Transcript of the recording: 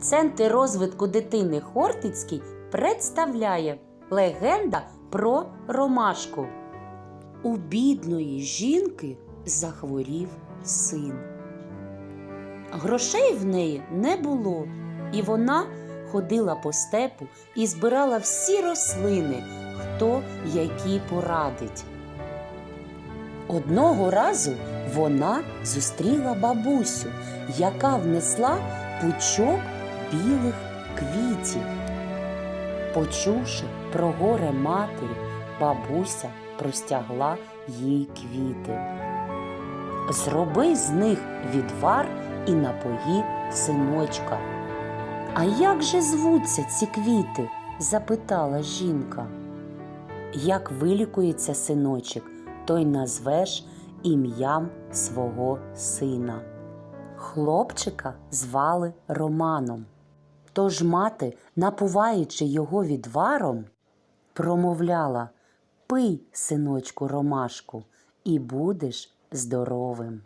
Центр розвитку дитини Хортицький представляє легенда про ромашку. У бідної жінки захворів син. Грошей в неї не було, і вона ходила по степу і збирала всі рослини, хто які порадить. Одного разу вона зустріла бабусю, яка внесла пучок білих квітів. Почувши про горе матері, бабуся простягла їй квіти. Зроби з них відвар і напої синочка. А як же звуться ці квіти? запитала жінка. Як вилікується синочок, той назвеш ім'ям свого сина. Хлопчика звали Романом. Тож мати, напуваючи його відваром, промовляла Пий, синочку, ромашку, і будеш здоровим.